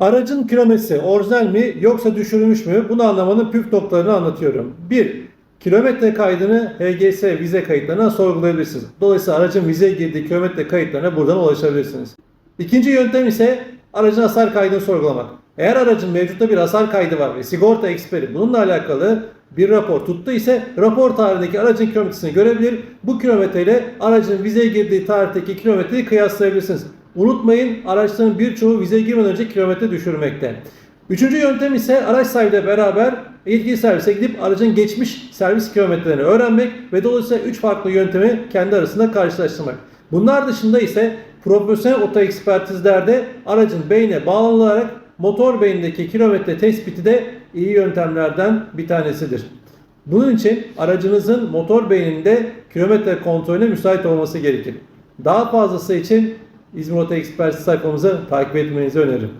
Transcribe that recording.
Aracın kilometresi orijinal mi yoksa düşürülmüş mü? Bunu anlamanın püf noktalarını anlatıyorum. 1. Kilometre kaydını HGS vize kayıtlarına sorgulayabilirsiniz. Dolayısıyla aracın vizeye girdiği kilometre kayıtlarına buradan ulaşabilirsiniz. İkinci yöntem ise aracın hasar kaydını sorgulamak. Eğer aracın mevcutta bir hasar kaydı var ve sigorta eksperi bununla alakalı bir rapor tuttu ise rapor tarihindeki aracın kilometresini görebilir. Bu kilometreyle aracın vizeye girdiği tarihteki kilometreyi kıyaslayabilirsiniz. Unutmayın araçların birçoğu vizeye girmeden önce kilometre düşürmekte. Üçüncü yöntem ise araç sahibiyle beraber ilgili servise gidip aracın geçmiş servis kilometrelerini öğrenmek ve dolayısıyla üç farklı yöntemi kendi arasında karşılaştırmak. Bunlar dışında ise profesyonel oto ekspertizlerde aracın beyne bağlanılarak motor beynindeki kilometre tespiti de iyi yöntemlerden bir tanesidir. Bunun için aracınızın motor beyninde kilometre kontrolüne müsait olması gerekir. Daha fazlası için İzmir Oto Ekspertiz sayfamızı takip etmenizi öneririm.